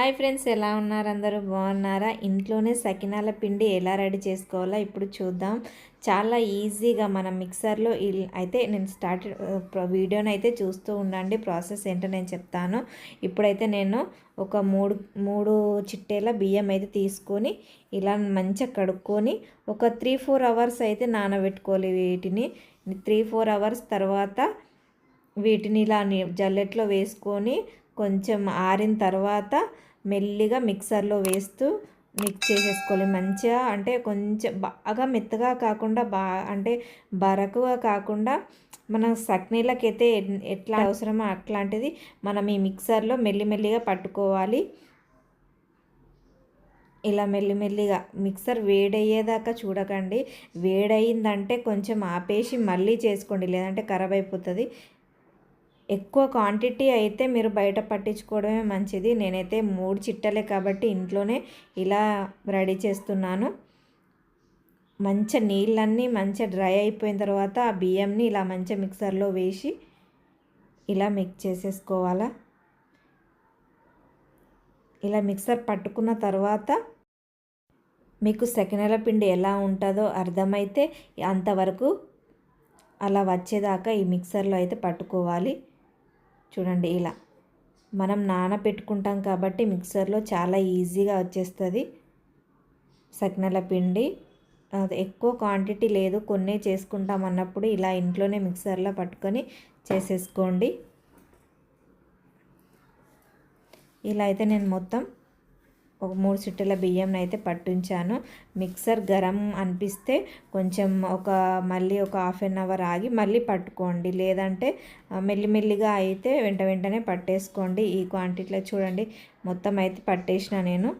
Hi friends ఎలా ఉన్నారు? అందరూ బాగున్నారా? ఇంట్లోనే సకినాల పిండి ఎలా రెడీ చేసుకోవాలో ఇప్పుడు చూద్దాం. చాలా ఈజీగా మనం మిక్సర్లో అయితే నేను స్టార్ట్ వీడియోని అయితే చూస్తూ ఉండండి. ప్రాసెస్ ఏంటో నేను చెప్తాను. ఇప్పుడైతే నేను ఒక మూడు మూడు చిట్టేల బియ్యం అయితే తీసుకొని ఇలా మంచిగా కడుక్కొని ఒక త్రీ ఫోర్ అవర్స్ అయితే నానబెట్టుకోవాలి వీటిని. త్రీ ఫోర్ అవర్స్ తర్వాత వీటిని ఇలా జల్లెట్లో వేసుకొని కొంచెం ఆరిన తర్వాత మెల్లిగా మిక్సర్లో వేస్తూ మిక్స్ చేసేసుకోవాలి. మంచిగా అంటే కొంచెం బాగా మెత్తగా కాకుండా బా అంటే బరకుగా కాకుండా మన సక్నీలకైతే ఎట్లా అవసరమో అట్లాంటిది మనం ఈ మిక్సర్లో మెల్లిమెల్లిగా పట్టుకోవాలి. ఇలా మెల్లిమెల్లిగా మిక్సర్ వేడయ్యేదాకా చూడకండి. వేడయిందంటే కొంచెం ఆపేసి మళ్ళీ చేసుకోండి. లేదంటే ఖరాబ్ అయిపోతుంది. ఎక్కువ క్వాంటిటీ అయితే మీరు బయట పట్టించుకోవడమే మంచిది. నేనైతే మూడు చిట్టలే కాబట్టి ఇంట్లోనే ఇలా రెడీ చేస్తున్నాను. మంచిగా నీళ్ళన్నీ మంచిగా డ్రై అయిపోయిన తర్వాత ఆ బియ్యంని ఇలా మంచిగా మిక్సర్లో వేసి ఇలా మిక్స్ చేసేసుకోవాలా. ఇలా మిక్సర్ పట్టుకున్న తర్వాత మీకు సెకనెల పిండి ఎలా ఉంటుందో అర్థమైతే అంతవరకు అలా వచ్చేదాకా ఈ మిక్సర్లో అయితే పట్టుకోవాలి. చూడండి ఇలా. మనం నానబెట్టుకుంటాం కాబట్టి మిక్సర్లో చాలా ఈజీగా వచ్చేస్తుంది. సకినల పిండి అది ఎక్కువ క్వాంటిటీ లేదు కొన్ని చేసుకుంటాం అన్నప్పుడు ఇలా ఇంట్లోనే మిక్సర్లో పట్టుకొని చేసేసుకోండి. ఇలా అయితే నేను మొత్తం ఒక మూడు చుట్టల బియ్యం అయితే పట్టించాను. మిక్సర్ గరం అనిపిస్తే కొంచెం ఒక మళ్ళీ ఒక హాఫ్ అన్ అవర్ ఆగి మళ్ళీ పట్టుకోండి. లేదంటే మెల్లిమెల్లిగా అయితే వెంట వెంటనే పట్టేసుకోండి. ఈ క్వాంటిటీలో చూడండి మొత్తం అయితే పట్టేసిన నేను.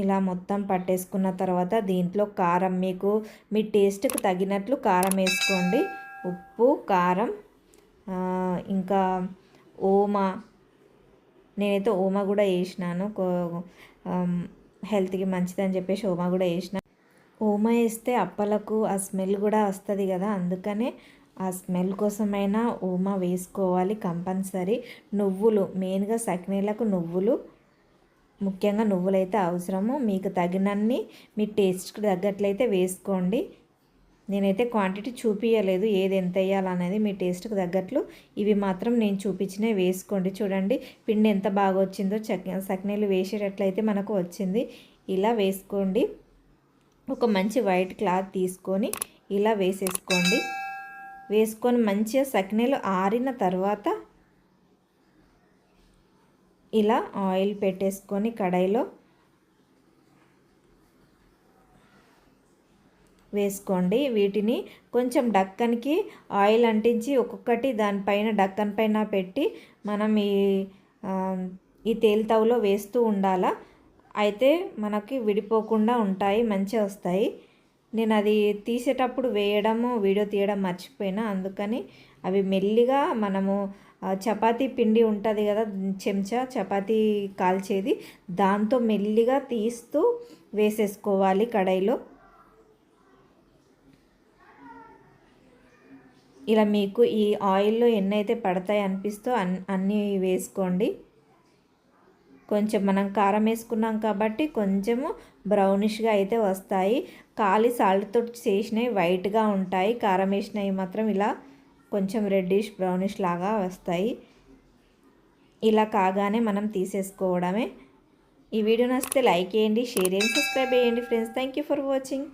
ఇలా మొత్తం పట్టేసుకున్న తర్వాత దీంట్లో కారం మీకు మీ టేస్ట్కి తగినట్లు కారం వేసుకోండి. ఉప్పు కారం ఇంకా ఓమా. నేనైతే ఓమా కూడా వేసినాను. హెల్త్కి మంచిదని చెప్పేసి ఓమా కూడా వేసిన. ఓమా వేస్తే అప్పలకు ఆ స్మెల్ కూడా వస్తుంది కదా అందుకనే ఆ స్మెల్ కోసమైనా ఓమా వేసుకోవాలి కంపల్సరీ. నువ్వులు మెయిన్గా సకినీలకు నువ్వులు ముఖ్యంగా నువ్వులైతే అవసరము. మీకు తగినన్ని మీ టేస్ట్కి తగ్గట్లయితే వేసుకోండి. నేనైతే క్వాంటిటీ చూపించలేదు ఏది ఎంత వేయాలనేది మీ టేస్ట్కి తగ్గట్లు. ఇవి మాత్రం నేను చూపించినవి వేసుకోండి. చూడండి పిండి ఎంత బాగా వచ్చిందో చక్ సక్నీలు వేసేటట్లయితే మనకు వచ్చింది. ఇలా వేసుకోండి. ఒక మంచి వైట్ క్లాత్ తీసుకొని ఇలా వేసేసుకోండి. వేసుకొని మంచిగా సక్నీలు ఆరిన తర్వాత ఇలా ఆయిల్ పెట్టేసుకొని కడాయిలో వేసుకోండి. వీటిని కొంచెం డక్కన్కి ఆయిల్ అంటించి ఒక్కొక్కటి దానిపైన డక్కన్ పైన పెట్టి మనం ఈ ఈ తేలితవులో వేస్తూ ఉండాలా. అయితే మనకి విడిపోకుండా ఉంటాయి మంచిగా వస్తాయి. నేను అది తీసేటప్పుడు వేయడము వీడియో తీయడం మర్చిపోయినా. అందుకని అవి మెల్లిగా మనము చపాతీ పిండి ఉంటుంది కదా చెంచా చపాతీ కాల్చేది దాంతో మెల్లిగా తీస్తూ వేసేసుకోవాలి కడాయిలో. ఇలా మీకు ఈ ఆయిల్లో ఎన్నైతే పడతాయి అనిపిస్తో అన్ అన్నీ వేసుకోండి. కొంచెం మనం కారం వేసుకున్నాం కాబట్టి కొంచెము బ్రౌనిష్గా అయితే వస్తాయి. ఖాళీ సాల్ట్తో చేసినవి వైట్గా ఉంటాయి. కారం వేసినవి మాత్రం ఇలా కొంచెం రెడ్డిష్ బ్రౌనిష్ లాగా వస్తాయి. ఇలా కాగానే మనం తీసేసుకోవడమే. ఈ వీడియో నచ్చితే లైక్ చేయండి షేర్ చేయండి సబ్స్క్రైబ్ చేయండి friends. Thank you for watching.